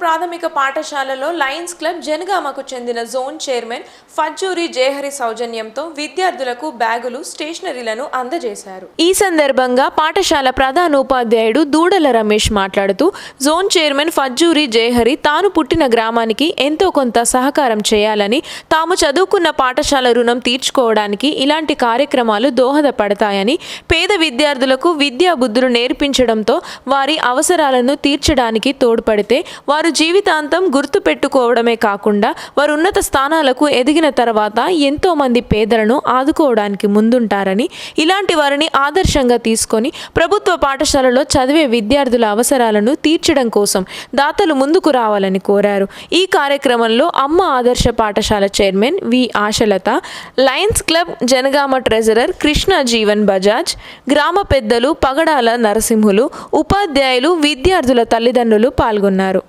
ప్రాథమిక పాఠశాలలో Lions club జనగామకు చెందిన జోన్ చైర్మన్ ఫజ్జూరి జేహరి సౌజన్యంతో విద్యార్థులకు బ్యాగులు స్టేషనరీలను అందజేశారు. ఈ సందర్భంగా పాఠశాల ప్రధానోపాధ్యాయుడు దూడల రమేష్ మాట్లాడుతూ జోన్ చైర్మన్ ఫజ్జూరి జేహరి తాను పుట్టిన గ్రామానికి ఎంతో కొంత సహకారం చేయాలని తాము చదువుకున్న పాఠశాల రుణం తీర్చుకోవడానికి ఇలాంటి కార్యక్రమాలు దోహదపడతాయని పేద విద్యార్థులకు విద్యా బుద్ధులు నేర్పించడంతో వారి అవసరాలను తీర్చడానికి తోడ్పడితే వారు జీవితాంతం గుర్తు పెట్టుకోవడమే కాకుండా వారు ఉన్నత స్థానాలకు ఎదిగిన తర్వాత ఎంతోమంది పేదలను ఆదుకోవడానికి ముందుంటారని ఇలాంటి వారిని ఆదర్శంగా తీసుకొని ప్రభుత్వ పాఠశాలలో చదివే విద్యార్థుల అవసరాలను తీర్చడం కోసం దాతలు ముందుకు రావాలని కోరారు. ఈ కార్యక్రమంలో అమ్మ ఆదర్శ పాఠశాల chairman V Ashalatha Lions Club Jangaon treasurer Krishna Jeevan Bajaj గ్రామ పెద్దలు పగడాల నరసింహులు ఉపాధ్యాయులు విద్యార్థుల తల్లిదండ్రులు పాల్గొన్నారు. పాల్గొన్నారు